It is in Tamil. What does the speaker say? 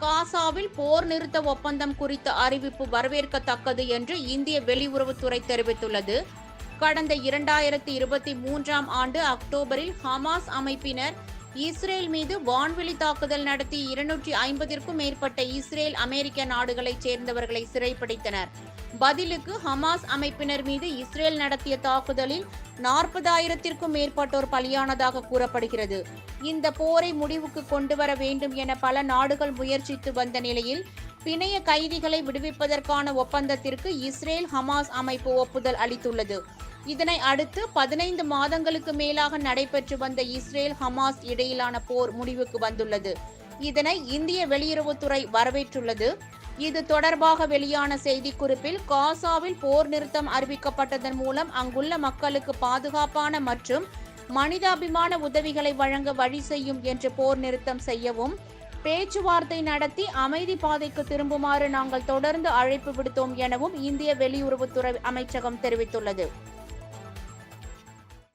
காசாவில் போர் நிறுத்த ஒப்பந்தம் குறித்த அறிவிப்பு வரவேற்கத்தக்கது என்று இந்திய வெளியுறவுத்துறை தெரிவித்துள்ளது. கடந்த இரண்டாயிரத்தி இருபத்தி மூன்றாம் ஆண்டு அக்டோபரில் ஹமாஸ் அமைப்பினர் இஸ்ரேல் மீது வான்வெளி தாக்குதல் நடத்தி இருநூற்றி ஐம்பதிற்கும் மேற்பட்ட இஸ்ரேல் அமெரிக்க நாடுகளைச் சேர்ந்தவர்களை சிறைப்பிடித்தனர் பதிலுக்கு ஹமாஸ் அமைப்பினர் மீது இஸ்ரேல் நடத்திய தாக்குதலில் நாற்பதாயிரத்திற்கும் மேற்பட்டோர் பலியானதாக கூறப்படுகிறது. இந்த போரை முடிவுக்கு கொண்டு வர வேண்டும் என பல நாடுகள் முயற்சித்து வந்த நிலையில் பிணைய கைதிகளை விடுவிப்பதற்கான ஒப்பந்தத்திற்கு இஸ்ரேல் ஹமாஸ் அமைப்பு ஒப்புதல் அளித்துள்ளது. இதனை அடுத்து பதினைந்து மாதங்களுக்கு மேலாக நடைபெற்று வந்த இஸ்ரேல் ஹமாஸ் இடையிலான போர் முடிவுக்கு வந்துள்ளது. இதனை இந்திய வெளியுறவுத்துறை வரவேற்றுள்ளது. இது தொடர்பாக வெளியான செய்திக்குறிப்பில் காசாவில் போர் நிறுத்தம் அறிவிக்கப்பட்டதன் மூலம் அங்குள்ள மக்களுக்கு பாதுகாப்பான மற்றும் மனிதாபிமான உதவிகளை வழங்க வழி செய்யும் என்று போர் நிறுத்தம் செய்யவும் பேச்சுவார்த்தை நடத்தி அமைதி பாதைக்கு திரும்புமாறு நாங்கள் தொடர்ந்து அழைப்பு விடுத்தோம் எனவும் இந்திய வெளியுறவுத்துறை அமைச்சகம் தெரிவித்துள்ளது.